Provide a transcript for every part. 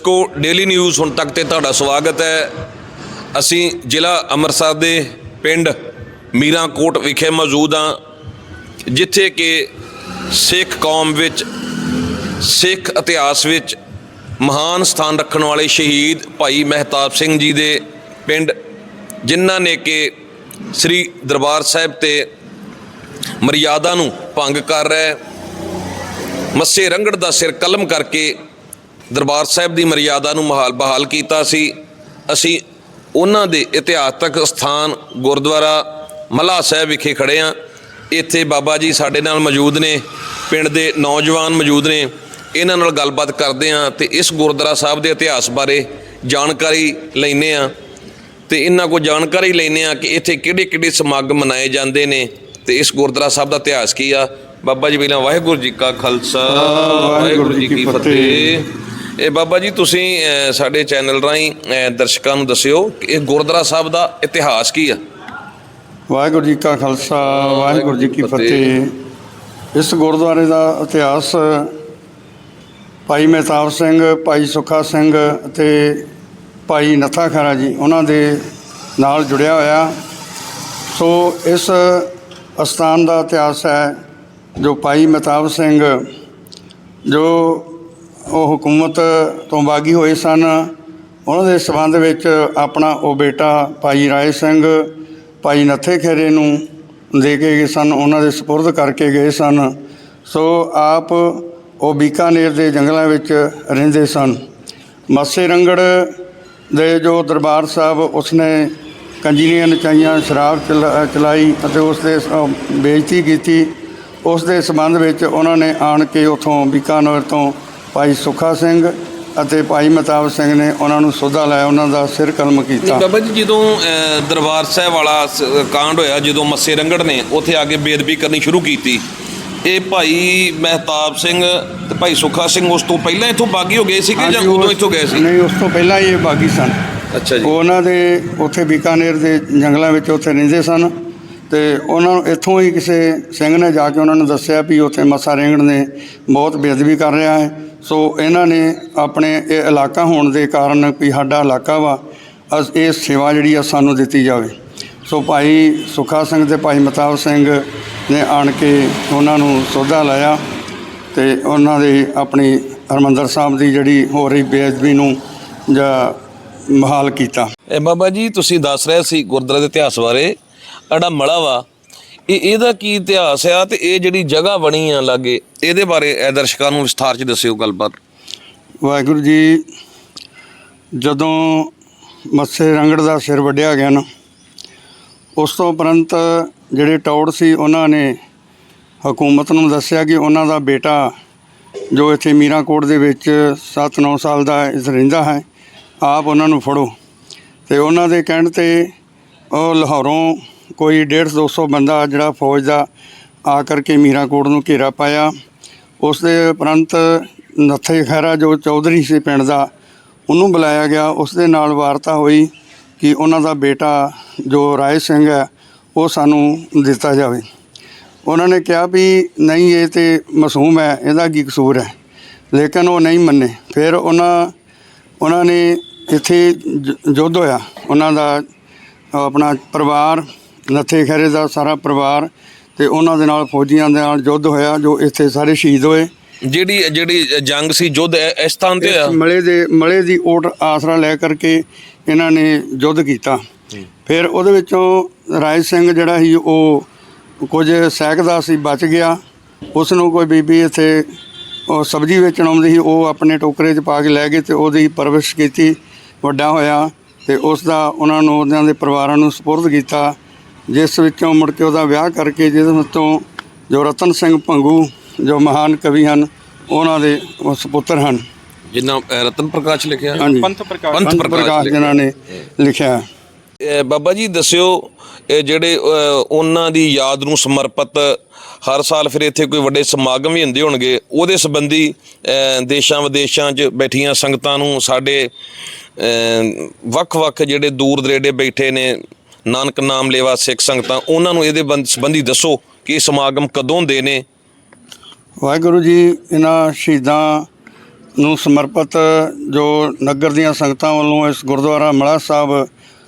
ਦਰਸ਼ਕੋ daily news ਹੁਣ ਤੱਕ ਤੇ ਤੁਹਾਡਾ ਸਵਾਗਤ ਹੈ। ਅਸੀਂ ਜ਼ਿਲ੍ਹਾ ਅੰਮ੍ਰਿਤਸਰ ਦੇ ਪਿੰਡ ਮੀਰਾਂਕੋਟ ਵਿਖੇ ਮੌਜੂਦ ਹਾਂ, ਜਿੱਥੇ ਕਿ ਸਿੱਖ ਕੌਮ ਵਿੱਚ, ਸਿੱਖ ਇਤਿਹਾਸ ਵਿੱਚ ਮਹਾਨ ਸਥਾਨ ਰੱਖਣ ਵਾਲੇ ਸ਼ਹੀਦ ਭਾਈ ਮਹਿਤਾਬ ਸਿੰਘ ਜੀ ਦੇ ਪਿੰਡ, ਜਿਨ੍ਹਾਂ ਨੇ ਕਿ ਸ੍ਰੀ ਦਰਬਾਰ ਸਾਹਿਬ ਤੇ ਮਰਿਆਦਾ ਨੂੰ ਭੰਗ ਕਰ ਰਿਹਾ। ਮੱਸੇ ਰੰਗੜ ਦਾ ਸਿਰ ਕਲਮ ਕਰਕੇ ਦਰਬਾਰ ਸਾਹਿਬ ਦੀ ਮਰਿਆਦਾ ਨੂੰ ਮਹਾਲ ਬਹਾਲ ਕੀਤਾ ਸੀ। ਅਸੀਂ ਉਹਨਾਂ ਦੇ ਇਤਿਹਾਸਕ ਸਥਾਨ ਗੁਰਦੁਆਰਾ ਮੱਲਾ ਸਾਹਿਬ ਵਿਖੇ ਖੜੇ ਆ ਇੱਥੇ ਬਾਬਾ ਜੀ ਸਾਡੇ ਨਾਲ ਮੌਜੂਦ ਨੇ, ਪਿੰਡ ਦੇ ਨੌਜਵਾਨ ਮੌਜੂਦ ਨੇ। ਇਹਨਾਂ ਨਾਲ ਗੱਲਬਾਤ ਕਰਦੇ ਆ ਤੇ ਇਸ ਗੁਰਦੁਆਰਾ ਸਾਹਿਬ ਦੇ ਇਤਿਹਾਸ ਬਾਰੇ ਜਾਣਕਾਰੀ ਲੈਨੇ ਆ ਤੇ ਇਹਨਾਂ ਕੋਲ ਜਾਣਕਾਰੀ ਲੈਨੇ ਆ ਕਿ ਇੱਥੇ ਕਿਹੜੇ ਕਿਹੜੇ ਸਮਾਗਮ ਮਨਾਏ ਜਾਂਦੇ ਨੇ ਤੇ ਇਸ ਗੁਰਦੁਆਰਾ ਸਾਹਿਬ ਦਾ ਇਤਿਹਾਸ ਕੀ ਆ। ਬਾਬਾ ਜੀ, ਪਹਿਲਾਂ ਵਾਹਿਗੁਰੂ ਜੀ ਕਾ ਖਾਲਸਾ, ਵਾਹਿਗੁਰੂ ਜੀ ਕੀ ਫਤਿਹ। ਇਹ ਬਾਬਾ ਜੀ ਤੁਸੀਂ ਸਾਡੇ ਚੈਨਲ ਰਾਹੀਂ ਦਰਸ਼ਕਾਂ ਨੂੰ ਦੱਸਿਓ ਕਿ ਇਹ ਗੁਰਦੁਆਰਾ ਸਾਹਿਬ ਦਾ ਇਤਿਹਾਸ ਕੀ ਆ? ਵਾਹਿਗੁਰੂ ਜੀ ਕਾ ਖਾਲਸਾ ਵਾਹਿਗੁਰੂ ਜੀ ਕੀ ਫਤਿਹ। ਇਸ ਗੁਰਦੁਆਰੇ ਦਾ ਇਤਿਹਾਸ ਭਾਈ ਮਹਿਤਾਬ ਸਿੰਘ ਭਾਈ ਸੁੱਖਾ ਸਿੰਘ ਅਤੇ ਭਾਈ ਨੱਥਾ ਖਰਾ ਜੀ ਉਹਨਾਂ ਦੇ ਨਾਲ ਜੁੜਿਆ ਹੋਇਆ। ਸੋ ਇਸ ਅਸਥਾਨ ਦਾ ਇਤਿਹਾਸ ਹੈ ਜੋ ਭਾਈ ਮਹਿਤਾਬ ਸਿੰਘ ਜੋ ਉਹ ਹਕੂਮਤ ਤੋਂ ਬਾਗੀ ਹੋਏ ਸਨ। ਉਹਨਾਂ ਦੇ ਸਬੰਧ ਵਿੱਚ ਆਪਣਾ ਉਹ ਬੇਟਾ ਭਾਈ ਰਾਏ ਸਿੰਘ, ਭਾਈ ਨੱਥੇ ਖੇਰੇ ਨੂੰ ਦੇ ਕੇ ਗਏ ਸਨ। ਉਹਨਾਂ ਦੇ ਸਪੁਰਦ ਕਰਕੇ ਗਏ ਸਨ। ਸੋ ਆਪ ਉਹ ਬੀਕਾਨੇਰ ਦੇ ਜੰਗਲਾਂ ਵਿੱਚ ਰਹਿੰਦੇ ਸਨ। ਮਾਸੇ ਰੰਗੜ ਦੇ ਜੋ ਦਰਬਾਰ ਸਾਹਿਬ, ਉਸਨੇ ਕੰਜੀਰੀਆਂ ਨਚਾਈਆਂ, ਸ਼ਰਾਬ ਚਲਾ- ਚਲਾਈ ਅਤੇ ਉਸ ਦੇ ਬੇਇੱਜ਼ਤੀ ਕੀਤੀ। ਉਸ ਦੇ ਸੰਬੰਧ ਵਿੱਚ ਉਹਨਾਂ ਨੇ ਆਣ ਕੇ ਉਥੋਂ ਬੀਕਾਨੇਰ ਤੋਂ ਭਾਈ ਸੁੱਖਾ ਸਿੰਘ ਅਤੇ ਭਾਈ ਮਤਾਬ ਸਿੰਘ ਨੇ ਉਹਨਾਂ ਨੂੰ ਸੋਧਾ ਲਾਇਆ ਉਹਨਾਂ ਦਾ ਸਿਰ ਕਲਮ ਕੀਤਾ। ਬਾਬਾ ਜੀ ਜਦੋਂ ਅਹ, ਦਰਬਾਰ ਸਾਹਿਬ ਵਾਲਾ ਸ- ਕਾਂਡ ਹੋਇਆ ਜਦੋਂ ਮੱਸੇ ਰੰਗੜ ਨੇ ਉੱਥੇ ਆ ਕੇ ਬੇਦਬੀ ਕਰਨੀ ਸ਼ੁਰੂ ਕੀਤੀ। ਇਹ ਭਾਈ ਮਹਿਤਾਬ ਸਿੰਘ ਤੇ ਭਾਈ ਸੁੱਖਾ ਸਿੰਘ ਉਸ ਤੋਂ ਪਹਿਲਾਂ ਇੱਥੋਂ ਬਾਗੀ ਹੋ ਗਏ ਸੀਗੇ ਜਾਂ ਹਾਂਜੀ, ਉਦੋਂ ਉਸ- ਇੱਥੋਂ ਗਏ ਸੀ? ਨਹੀਂ ਉਸ ਤੋਂ ਪਹਿਲਾਂ ਹੀ ਇਹ ਬਾਗੀ ਸਨ। ਅੱਛਾ ਜੀ। ਉਹ ਉਹਨਾਂ ਦੇ ਉੱਥੇ ਬੀਕਾਨੇਰ ਦੇ ਜੰਗਲਾਂ ਵਿੱਚ ਉੱਥੇ ਰਹਿੰਦੇ ਸਨ। ਤੇ ਉਹਨਾਂ ਨੂੰ ਇੱਥੋਂ ਹੀ ਕਿਸੇ ਸਿੰਘ ਨੇ ਜਾ ਕੇ ਉਹਨਾਂ ਨੂੰ ਦੱਸਿਆ ਵੀ ਉੱਥੇ ਮੱਸਾ ਰੇਂਗੜ ਨੇ ਬਹੁਤ ਬੇਅਦਬੀ ਕਰ ਰਿਹਾ ਹੈ। ਸੋ ਇਹਨਾਂ ਨੇ ਆਪਣੇ ਇਹ ਇਲਾਕਾ ਹੋਣ ਦੇ ਕਾਰਨ ਵੀ ਸਾਡਾ ਇਲਾਕਾ ਵਾ, ਅਸ ਇਹ ਸੇਵਾ ਜਿਹੜੀ ਆ ਸਾਨੂੰ ਦਿੱਤੀ ਜਾਵੇ। ਸੋ ਭਾਈ ਸੁੱਖਾ ਸਿੰਘ ਤੇ ਭਾਈ ਮਤਾਬ ਸਿੰਘ ਨੇ ਆਣ ਕੇ ਉਹਨਾਂ ਨੂੰ ਸੋਧਾ ਲਾਇਆ ਤੇ ਉਹਨਾਂ ਦੇ ਆਪਣੀ ਹਰਮੰਦਰ ਸਾਹਿਬ ਦੀ ਜਿਹੜੀ ਹੋ ਰਹੀ ਬੇਅਦਬੀ ਨੂੰ ਜਾਂ ਬਹਾਲ ਕੀਤਾ। ਇਹ ਬਾਬਾ ਜੀ, ਤੁਸੀਂ ਦੱਸ ਰਹੇ ਸੀ ਗੁਰਦੁਆਰੇ ਦੇ ਇਤਿਹਾਸ ਬਾਰੇ। ਸਾਡਾ ਮਲਾ ਵਾ। ਇਹ ਇਹਦਾ ਕੀ ਇਤਿਹਾਸ ਆ ਤੇ ਇਹ ਜਿਹੜੀ ਜਗ੍ਹਾ ਬਣੀ ਆ ਲਾਗੇ, ਇਹਦੇ ਬਾਰੇ ਇਹ ਦਰਸ਼ਕਾਂ ਨੂੰ ਵਿਸਥਾਰ ਚ ਦੱਸਿਓ ਗੱਲਬਾਤ। ਵਾਹਿਗੁਰੂ ਜੀ, ਜਦੋਂ ਮੱਸੇ ਰੰਗੜ ਦਾ ਸਿਰ ਵੱਢਿਆ ਗਿਆ ਨਾ, ਉਸ ਤੋਂ ਉਪਰੰਤ ਜਿਹੜੇ ਟੌੜ ਸੀ, ਉਹਨਾਂ ਨੇ ਹਕੂਮਤ ਨੂੰ ਦੱਸਿਆ ਕਿ ਉਹਨਾਂ ਦਾ ਬੇਟਾ, ਜੋ ਇੱਥੇ ਮੀਰਾਕੋਟ ਦੇ ਵਿੱਚ 7-9 ਸਾਲ ਦਾ ਇਸ ਰਹਿੰਦਾ ਹੈ, ਆਪ ਉਹਨਾਂ ਨੂੰ ਫੜੋ। ਤੇ ਉਹਨਾਂ ਦੇ ਕਹਿਣ ਤੇ ਉਹ ਲਾਹੌਰੋਂ ਕੋਈ 150 200 ਬੰਦਾ ਜਿਹੜਾ ਫੌਜ ਦਾ ਆ ਕਰਕੇ ਮੀਰਾਂਕੋਟ ਨੂੰ ਘੇਰਾ ਪਾਇਆ। ਉਸ ਦੇ ਉਪਰੰਤ ਨੱਥੇ ਖੈਰਾ ਜੋ ਚੌਧਰੀ ਸੀ ਪਿੰਡ ਦਾ, ਉਹਨੂੰ ਬੁਲਾਇਆ ਗਿਆ। ਉਸ ਦੇ ਨਾਲ ਵਾਰਤਾ ਹੋਈ ਕਿ ਉਹਨਾਂ ਦਾ ਬੇਟਾ ਜੋ ਰਾਏ ਸਿੰਘ ਹੈ, ਉਹ ਸਾਨੂੰ ਦਿੱਤਾ ਜਾਵੇ। ਉਹਨਾਂ ਨੇ ਕਿਹਾ ਵੀ ਨਹੀਂ, ਇਹ ਤੇ ਮਾਸੂਮ ਹੈ, ਇਹਦਾ ਕੀ ਕਸੂਰ ਹੈ। ਲੇਕਿਨ ਉਹ ਨਹੀਂ ਮੰਨੇ। ਫਿਰ ਉਹਨਾਂ ਉਹਨਾਂ ਨੇ ਇੱਥੇ ਜ- ਯੁੱਧ ਹੋਇਆ। ਉਹਨਾਂ ਦਾ ਆਪਣਾ ਪਰਿਵਾਰ ਨੱਥੇ ਖੈਰੇ ਦਾ ਸਾਰਾ ਪਰਿਵਾਰ ਤੇ ਉਹਨਾਂ ਦੇ ਨਾਲ ਫੌਜੀਆਂ ਦੇ ਨਾਲ ਯੁੱਧ ਹੋਇਆ ਜੋ ਇੱਥੇ ਸਾਰੇ ਸ਼ਹੀਦ ਹੋਏ। ਜਿਹੜੀ ਜਿਹੜੀ ਜੰਗ ਸੀ ਯੁੱਧ ਇਸ ਥਾਂ ਤੇ ਆ? ਮਲੇ ਦੇ ਮਲੇ ਦੀ ਓਟ ਆਸਰਾ ਲੈ ਕਰਕੇ ਇਹਨਾਂ ਨੇ ਯੁੱਧ ਕੀਤਾ। ਫਿਰ ਉਹਦੇ ਵਿੱਚੋਂ ਰਾਏ ਸਿੰਘ ਜਿਹੜਾ ਸੀ ਉਹ ਕੁਝ ਸਹਿਕਦਾ ਸੀ ਬਚ ਗਿਆ। ਉਸ ਨੂੰ ਕੋਈ ਬੀਬੀ ਇੱਥੇ ਉਹ ਸਬਜ਼ੀ ਵੇਚਣ ਆਉਂਦੀ ਸੀ ਉਹ ਆਪਣੇ ਟੋਕਰੇ 'ਚ ਪਾ ਕੇ ਲੈ ਗਏ ਤੇ ਉਹਦੀ ਪਰਵਰਿਸ਼ ਕੀਤੀ ਵੱਡਾ ਹੋਇਆ ਤੇ ਉਸ ਦਾ ਉਹਨਾਂ ਨੂੰ ਉਹਨਾਂ ਦੇ ਪਰਿਵਾਰਾਂ ਨੂੰ ਸਪੁਰਦ ਕੀਤਾ। ਜਿਸ ਵਿੱਚੋਂ ਮੁੜ ਕੇ ਉਹਦਾ ਵਿਆਹ ਕਰਕੇ ਜਿਸ ਵਿੱਚੋਂ ਜੋ ਰਤਨ ਸਿੰਘ ਭੰਗੂ ਜੋ ਮਹਾਨ ਕਵੀ ਹਨ ਉਹਨਾਂ ਦੇ ਉਹ ਸੁਪੁੱਤਰ ਹਨ। ਜਿੰਨਾ ਅਹ, ਰਤਨ ਪ੍ਰਕਾਸ਼ ਲਿਖਿਆ? ਪੰਥ ਪ੍ਰਕਾਸ਼। ਪੰਥ ਪ੍ਰਕਾਸ਼ ਜਿਨ੍ਹਾਂ ਨੇ ਲਿਖਿਆ। ਇਹ ਬਾਬਾ ਜੀ ਦੱਸਿਓ ਇਹ ਜਿਹੜੇ ਉਹਨਾਂ ਦੀ ਯਾਦ ਨੂੰ ਸਮਰਪਿਤ ਹਰ ਸਾਲ ਫਿਰ ਇੱਥੇ ਕੋਈ ਵੱਡੇ ਸਮਾਗਮ ਵੀ ਹੁੰਦੇ ਹੋਣਗੇ ਉਹਦੇ ਸੰਬੰਧੀ ਦੇਸ਼ਾਂ ਵਿਦੇਸ਼ਾਂ 'ਚ ਬੈਠੀਆਂ ਸੰਗਤਾਂ ਨੂੰ ਸਾਡੇ ਵੱਖ-ਵੱਖ ਜਿਹੜੇ ਦੂਰ ਦਰੇਡੇ ਬੈਠੇ ਨੇ ਨਾਨਕ ਨਾਮ ਲੇਵਾ ਸਿੱਖ ਸੰਗਤਾਂ ਉਹਨਾਂ ਨੂੰ ਇਹਦੇ ਬੰਦ- ਸੰਬੰਧੀ ਦੱਸੋ ਕਿ ਇਹ ਸਮਾਗਮ ਕਦੋਂ ਹੁੰਦੇ ਨੇ? ਵਾਹਿਗੁਰੂ ਜੀ ਇਹਨਾਂ ਸ਼ਹੀਦਾਂ ਨੂੰ ਸਮਰਪਿਤ ਜੋ ਨਗਰ ਦੀਆਂ ਸੰਗਤਾਂ ਵੱਲੋਂ ਇਸ ਗੁਰਦੁਆਰਾ ਮੜਾ ਸਾਹਿਬ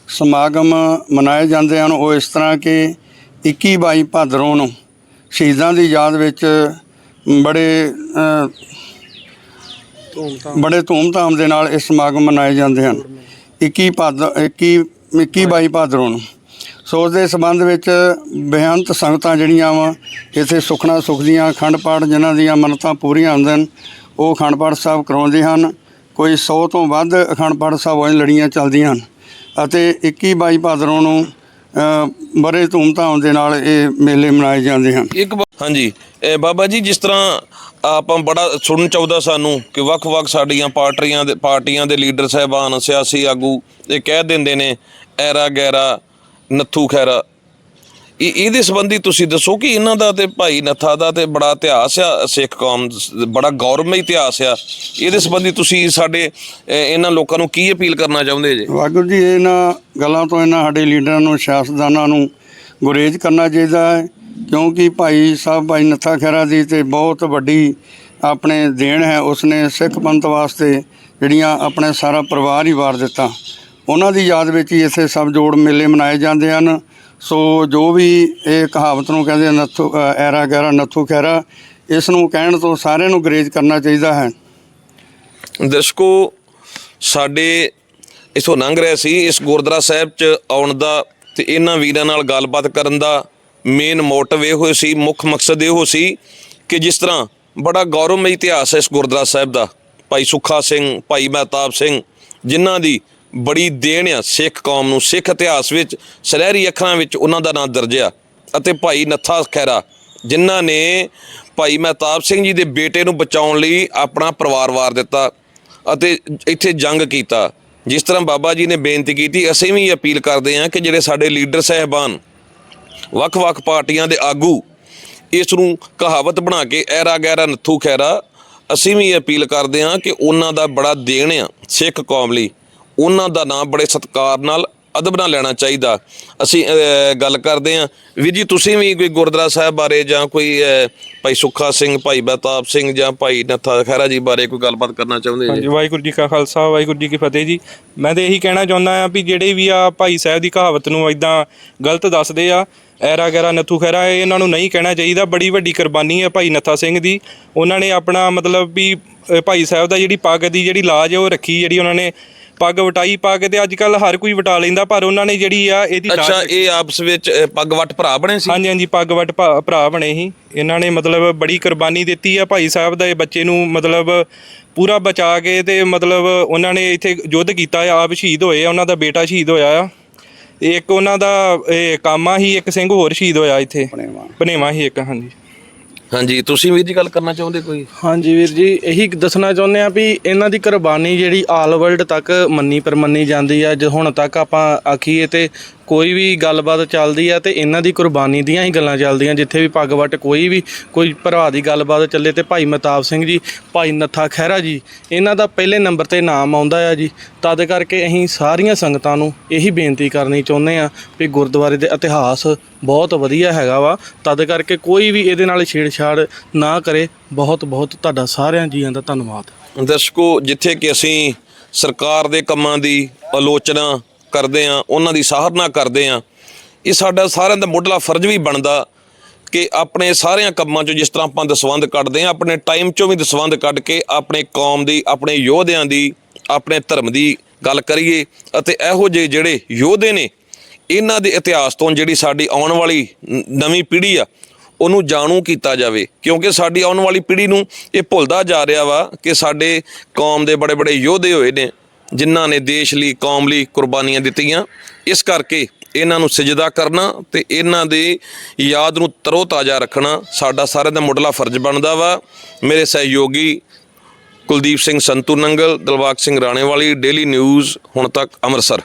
ਸਮਾਗਮ ਮਨਾਏ ਜਾਂਦੇ ਹਨ ਉਹ ਇਸ ਤਰ੍ਹਾਂ ਕਿ 21 22 ਭਾਦਰੋਂ ਨੂੰ ਸ਼ਹੀਦਾਂ ਦੀ ਯਾਦ ਵਿੱਚ ਬੜੇ ਬੜੇ ਧੂਮ-ਧਾਮ ਦੇ ਨਾਲ ਇਹ ਸਮਾਗਮ ਮਨਾਏ ਜਾਂਦੇ ਹਨ। 21 ਭਾਦ 21 21 22 ਭਾਦਰੋਂ ਨੂੰ। ਸੋ ਉਸ ਦੇ ਸੰਬੰਧ ਵਿੱਚ ਬੇਅੰਤ ਸੰਗਤਾਂ ਜਿਹੜੀਆਂ ਵਾ, ਇੱਥੇ ਸੁਖਣਾ ਸੁਖਦੀਆਂ ਅਖੰਡ ਪਾਠ ਜਿਨ੍ਹਾਂ ਦੀਆਂ ਮੰਨਤਾਂ ਪੂਰੀਆਂ ਹੁੰਦੀਆਂ ਹਨ, ਉਹ ਅਖੰਡ ਪਾਠ ਸਾਹਿਬ ਕਰਾਉਂਦੇ ਹਨ। ਕੋਈ 100 ਤੋਂ ਵੱਧ ਅਖੰਡ ਪਾਠ ਸਾਹਿਬ ਦੀਆਂ ਲੜੀਆਂ ਚੱਲਦੀਆਂ ਹਨ। ਅਤੇ 21 ਬਾਈ ਭਾਦਰੋਂ ਨੂੰ ਬੜੇ ਧੂਮਧਾਮ ਦੇ ਨਾਲ ਇਹ ਮੇਲੇ ਮਨਾਏ ਜਾਂਦੇ ਹਨ। ਇੱਕ ਹਾਂਜੀ ਬਾਬਾ ਜੀ, ਜਿਸ ਤਰ੍ਹਾਂ ਆਪਾਂ ਬੜਾ ਸੁਣਨ ਚਾਹੁੰਦਾ ਸਾਨੂੰ ਕਿ ਵੱਖ-ਵੱਖ ਸਾਡੀਆਂ ਪਾਰਟੀਆਂ ਦੇ ਪਾਰਟੀਆਂ ਦੇ ਲੀਡਰ, ਸਾਹਿਬਾਨ, ਸਿਆਸੀ ਆਗੂ ਇਹ ਕਹਿ ਦਿੰਦੇ ਨੇ ਐਰਾ ਗੈਰਾ, ਨੱਥੂ ਖੈਰਾ। ਇਹ ਇਹਦੇ ਸੰਬੰਧੀ ਤੁਸੀਂ ਦੱਸੋ ਕਿ ਇਹਨਾਂ ਦਾ ਤੇ ਭਾਈ ਨੱਥਾ ਦਾ ਤੇ ਬੜਾ ਇਤਿਹਾਸ ਆ, ਸਿੱਖ ਕੌਮ ਬੜਾ ਗੌਰਵਮਈ ਇਤਿਹਾਸ ਆ। ਇਹਦੇ ਸੰਬੰਧੀ ਤੁਸੀਂ ਸਾਡੇ ਇਹਨਾਂ ਲੋਕਾਂ ਨੂੰ ਕੀ ਅਪੀਲ ਕਰਨਾ ਚਾਹੁੰਦੇ ਜੀ? ਵਾਹਿਗੁਰੂ ਜੀ, ਇਹਨਾਂ ਗੱਲਾਂ ਤੋਂ ਇਹਨਾਂ ਸਾਡੇ ਲੀਡਰਾਂ ਨੂੰ, ਸਿਆਸਤਦਾਨਾਂ ਨੂੰ ਗੁਰੇਜ਼ ਕਰਨਾ ਚਾਹੀਦਾ ਹੈ, ਕਿਉਂਕਿ ਭਾਈ ਸਾਹਿਬ, ਭਾਈ ਨੱਥਾ ਖਹਿਰਾ ਦੀ ਤੇ ਬਹੁਤ ਵੱਡੀ ਆਪਣੇ ਦੇਣ ਹੈ, ਉਸਨੇ ਸਿੱਖ ਪੰਥ ਵਾਸਤੇ ਜਿਹੜੀਆਂ ਆਪਣੇ ਸਾਰਾ ਪਰਿਵਾਰ ਹੀ ਵਾਰ ਦਿੱਤਾ। ਉਹਨਾਂ ਦੀ ਯਾਦ ਵਿੱਚ ਹੀ ਇੱਥੇ ਸਭ ਜੋੜ ਮੇਲੇ ਮਨਾਏ ਜਾਂਦੇ ਹਨ। ਸੋ ਜੋ ਵੀ ਇਹ ਕਹਾਵਤ ਨੂੰ ਕਹਿੰਦੇ ਨੱਥੂ ਐਰਾ ਗੈਰਾ ਨੱਥੂ ਖਹਿਰਾ, ਇਸ ਨੂੰ ਕਹਿਣ ਤੋਂ ਸਾਰਿਆਂ ਨੂੰ ਗੁਰੇਜ਼ ਕਰਨਾ ਚਾਹੀਦਾ ਹੈ। ਦਰਸ਼ਕੋ, ਸਾਡੇ ਇਥੋਂ ਲੰਘ ਰਿਹਾ ਸੀ, ਇਸ ਗੁਰਦੁਆਰਾ ਸਾਹਿਬ ਚ ਆਉਣ ਦਾ ਤੇ ਇਹਨਾਂ ਵੀਰਾਂ ਨਾਲ ਗੱਲਬਾਤ ਕਰਨ ਦਾ ਮੇਨ ਮੋਟਿਵ ਇਹ ਹੋਇਆ ਸੀ, ਮੁੱਖ ਮਕਸਦ ਇਹ ਹੋ ਸੀ ਕਿ ਜਿਸ ਤਰ੍ਹਾਂ ਬੜਾ ਗੌਰਵਮਈ ਇਤਿਹਾਸ ਹੈ ਇਸ ਗੁਰਦੁਆਰਾ ਸਾਹਿਬ ਦਾ। ਭਾਈ ਸੁੱਖਾ ਸਿੰਘ, ਭਾਈ ਮਹਿਤਾਬ ਸਿੰਘ, ਜਿਨ੍ਹਾਂ ਦੀ ਬੜੀ ਦੇਣ ਆ ਸਿੱਖ ਕੌਮ ਨੂੰ, ਸਿੱਖ ਇਤਿਹਾਸ ਵਿੱਚ ਸਲਹਿਰੀ ਅੱਖਰਾਂ ਵਿੱਚ ਉਹਨਾਂ ਦਾ ਨਾਮ ਦਰਜਿਆ ਅਤੇ ਭਾਈ ਨੱਥਾ ਖੈਰਾ ਜਿਨ੍ਹਾਂ ਨੇ ਭਾਈ ਮਹਿਤਾਬ ਸਿੰਘ ਜੀ ਦੇ ਬੇਟੇ ਨੂੰ ਬਚਾਉਣ ਲਈ ਆਪਣਾ ਪਰਿਵਾਰ ਵਾਰ ਦਿੱਤਾ ਅਤੇ ਇੱਥੇ ਜੰਗ ਕੀਤਾ। ਜਿਸ ਤਰ੍ਹਾਂ ਬਾਬਾ ਜੀ ਨੇ ਬੇਨਤੀ ਕੀਤੀ, ਅਸੀਂ ਵੀ ਅਪੀਲ ਕਰਦੇ ਹਾਂ ਕਿ ਜਿਹੜੇ ਸਾਡੇ ਲੀਡਰ ਸਹਿਬਾਨ, ਵੱਖ-ਵੱਖ ਪਾਰਟੀਆਂ ਦੇ ਆਗੂ, ਇਸ ਨੂੰ ਕਹਾਵਤ ਬਣਾ ਕੇ, ਐਰਾ ਗੈਰਾ ਨੱਥੂ ਖੈਰਾ ਅਸੀਂ ਵੀ ਅਪੀਲ ਕਰਦੇ ਹਾਂ ਕਿ ਉਹਨਾਂ ਦਾ ਬੜਾ ਦੇਣ ਆ ਸਿੱਖ ਕੌਮ ਲਈ। ਉਹਨਾਂ ਦਾ ਨਾਮ ਬੜੇ ਸਤਿਕਾਰ ਨਾਲ ਅਦਬ ਨਾਲ ਲੈਣਾ ਚਾਹੀਦਾ। ਅਸੀਂ ਗੱਲ ਕਰਦੇ ਹਾਂ। ਵੀਰ ਜੀ, ਤੁਸੀਂ ਵੀ ਕੋਈ ਗੁਰਦੁਆਰਾ ਸਾਹਿਬ ਬਾਰੇ ਜਾਂ ਕੋਈ ਭਾਈ ਸੁੱਖਾ ਸਿੰਘ, ਭਾਈ ਬਤਾਬ ਸਿੰਘ ਜਾਂ ਭਾਈ ਨੱਥਾ ਖੈਰਾ ਜੀ ਬਾਰੇ ਕੋਈ ਗੱਲਬਾਤ ਕਰਨਾ ਚਾਹੁੰਦੇ ਹਾਂਜੀ, ਵਾਹਿਗੁਰੂ ਜੀ ਕਾ ਖਾਲਸਾ, ਵਾਹਿਗੁਰੂ ਜੀ ਕੀ ਫਤਿਹ ਜੀ। ਮੈਂ ਤੇ ਇਹੀ ਕਹਿਣਾ ਚਾਹੁੰਦਾ ਆ ਵੀ ਜਿਹੜੇ ਵੀ ਆ ਭਾਈ ਸਾਹਿਬ ਦੀ ਕਹਾਵਤ ਨੂੰ ਇਦਾਂ ਗਲਤ ਦੱਸਦੇ ਆ, ਐਰਾ ਗੈਰਾ ਨੱਥੂ ਖੈਰਾ ਇਹਨਾਂ ਨੂੰ ਨਹੀਂ ਕਹਿਣਾ ਚਾਹੀਦਾ। ਬੜੀ ਵੱਡੀ ਕੁਰਬਾਨੀ ਹੈ ਭਾਈ ਨੱਥਾ ਸਿੰਘ ਦੀ। ਉਹਨਾਂ ਨੇ ਆਪਣਾ ਮਤਲਬ ਵੀ ਅ, ਭਾਈ ਸਾਹਿਬ ਦਾ ਜਿਹੜੀ ਪੱਗ ਦੀ ਜਿਹੜੀ ਲਾਜ ਹੈ ਉਹ ਰੱਖੀ ਜਿਹੜੀ ਉਹਨਾਂ ਨੇ। ਪੱਗ ਵਟਾਈ ਪੱਗ ਤੇ ਅੱਜ ਕੱਲ ਹਰ ਕੋਈ ਵਟਾ ਲੈਂਦਾ ਪਰ ਉਹਨਾਂ ਨੇ ਜਿਹੜੀ ਆ ਇਹਦੀ ਲਾਜ ਅੱਛਾ ਇਹ ਆਪਸ ਵਿੱਚ ਪੱਗ ਵੱਟ ਭਰਾ ਬਣੇ ਸੀ? ਹਾਂਜੀ ਹਾਂਜੀ ਪੱਗ ਵੱਟ ਭਾ- ਭਰਾ ਬਣੇ ਸੀ। ਇਹਨਾਂ ਨੇ ਮਤਲਬ ਬੜੀ ਕੁਰਬਾਨੀ ਦਿੱਤੀ ਆ ਭਾਈ ਸਾਹਿਬ ਦੇ ਬੱਚੇ ਨੂੰ ਮਤਲਬ ਪੂਰਾ ਬਚਾ ਕੇ ਤੇ ਮਤਲਬ ਉਹਨਾਂ ਨੇ ਇੱਥੇ ਯੁੱਧ ਕੀਤਾ ਆ ਆਪ ਸ਼ਹੀਦ ਹੋਏ ਆ ਉਹਨਾਂ ਦਾ ਬੇਟਾ ਸ਼ਹੀਦ ਹੋਇਆ ਆ। ਤੇ ਇੱਕ ਉਹਨਾਂ ਦਾ ਇਹ ਕਾਮਾ ਹੀ ਇੱਕ ਸਿੰਘ ਹੋਰ ਸ਼ਹੀਦ ਹੋਇਆ ਇੱਥੇ। ਭਨੇਵਾ ਹੀ ਇੱਕ ਹਾਂਜੀ। ਹਾਂਜੀ, ਤੁਸੀਂ ਵੀਰ ਜੀ ਗੱਲ ਕਰਨਾ ਚਾਹੁੰਦੇ ਕੋਈ? ਹਾਂਜੀ ਵੀਰ ਜੀ, ਇਹੀ ਦੱਸਣਾ ਚਾਹੁੰਦੇ ਆ ਵੀ ਇਹਨਾਂ ਦੀ ਕੁਰਬਾਨੀ ਜਿਹੜੀ ਆਲ ਵਰਲਡ ਤੱਕ ਮੰਨੀ ਪਰਮੰਨੀ ਜਾਂਦੀ ਆ, ਜੇ ਹੁਣ ਤੱਕ ਆਪਾਂ ਆਖੀਏ ਤੇ ਕੋਈ ਵੀ ਗੱਲਬਾਤ ਚੱਲਦੀ ਆ ਤੇ ਇਹਨਾਂ ਦੀ ਕੁਰਬਾਨੀ ਦੀਆਂ ਹੀ ਗੱਲਾਂ ਚੱਲਦੀਆਂ, ਜਿੱਥੇ ਵੀ ਪੱਗ ਵੱਟ ਕੋਈ ਵੀ, ਕੋਈ ਭਰਾ ਦੀ ਗੱਲਬਾਤ ਚੱਲੇ ਤੇ ਭਾਈ ਮਤਾਬ ਸਿੰਘ ਜੀ, ਭਾਈ ਨੱਥਾ ਖਹਿਰਾ ਜੀ, ਇਹਨਾਂ ਦਾ ਪਹਿਲੇ ਨੰਬਰ ਤੇ ਨਾਮ ਆਉਂਦਾ ਆ ਜੀ। ਤਦ ਕਰਕੇ ਅਸੀਂ ਸਾਰੀਆਂ ਸੰਗਤਾਂ ਨੂੰ ਇਹੀ ਬੇਨਤੀ ਕਰਨੀ ਚਾਹੁੰਦੇ ਆ ਵੀ ਗੁਰਦੁਆਰੇ ਦੇ ਇਤਿਹਾਸ ਬਹੁਤ ਵਧੀਆ ਹੈਗਾ ਵਾ। ਤਦ ਕਰਕੇ ਕੋਈ ਵੀ ਇਹਦੇ ਨਾਲ ਛੇੜਛਾੜ ਨਾ ਕਰੇ। ਬਹੁਤ ਬਹੁਤ ਤੁਹਾਡਾ ਸਾਰਿਆਂ ਜੀਆਂ ਦਾ ਧੰਨਵਾਦ। ਦਰਸ਼ਕੋ, ਜਿੱਥੇ ਕਿ ਅਸੀਂ ਸਰਕਾਰ ਦੇ ਕੰਮਾਂ ਦੀ ਆਲੋਚਨਾ ਕਰਦੇ ਆ, ਉਹਨਾਂ ਦੀ ਸਰਾਹਨਾ ਕਰਦੇ ਆ। ਇਹ ਸਾਡਾ ਸਾਰਿਆਂ ਦਾ ਮੁੱਢਲਾ ਫਰਜ਼ ਵੀ ਬਣਦਾ ਕਿ ਆਪਣੇ ਸਾਰਿਆਂ ਕੰਮਾਂ 'ਚੋਂ ਜਿਸ ਤਰ੍ਹਾਂ ਆਪਾਂ ਦਸਵੰਧ ਕੱਢਦੇ ਆ, ਆਪਣੇ ਟਾਈਮ 'ਚੋਂ ਵੀ ਦਸਵੰਧ ਕੱਢ ਕੇ ਆਪਣੇ ਕੌਮ ਦੀ, ਆਪਣੇ ਯੋਧਿਆਂ ਦੀ, ਆਪਣੇ ਧਰਮ ਦੀ ਗੱਲ ਕਰੀਏ ਅਤੇ ਇਹੋ ਜਿਹੇ ਜਿਹੜੇ ਯੋਧੇ ਨੇ, ਇਹਨਾਂ ਦੇ ਇਤਿਹਾਸ ਤੋਂ ਜਿਹੜੀ ਸਾਡੀ ਆਉਣ ਵਾਲੀ ਨਵੀਂ ਪੀੜ੍ਹੀ ਆ, ਉਹਨੂੰ ਜਾਣੂ ਕੀਤਾ ਜਾਵੇ। ਕਿਉਂਕਿ ਸਾਡੀ ਆਉਣ ਵਾਲੀ ਪੀੜ੍ਹੀ ਨੂੰ ਇਹ ਭੁੱਲਦਾ ਜਾ ਰਿਹਾ ਵਾ ਕਿ ਸਾਡੇ ਕੌਮ ਦੇ ਬੜੇ ਬੜੇ ਯੋਧੇ ਹੋਏ ਨੇ। ਜਿਨ੍ਹਾਂ ਨੇ ਦੇਸ਼ ਲਈ, ਕੌਮ ਲਈ ਕੁਰਬਾਨੀਆਂ ਦਿੱਤੀਆਂ। ਇਸ ਕਰਕੇ ਇਹਨਾਂ ਨੂੰ ਸਜਦਾ ਕਰਨਾ ਤੇ ਇਹਨਾਂ ਦੇ ਯਾਦ ਨੂੰ ਤਰੋ ਤਾਜ਼ਾ ਰੱਖਣਾ ਸਾਡਾ ਸਾਰਿਆਂ ਦਾ ਮੁੱਢਲਾ ਫਰਜ਼ ਬਣਦਾ ਵਾ। ਮੇਰੇ ਸਹਿਯੋਗੀ ਕੁਲਦੀਪ ਸਿੰਘ ਸੰਤੂ ਨੰਗਲ, ਦਿਲਬਾਗ ਸਿੰਘ ਰਾਣੇਵਾਲੀ ਡੇਲੀ ਨਿਊਜ਼ ਹੁਣ ਤੱਕ ਅੰਮ੍ਰਿਤਸਰ।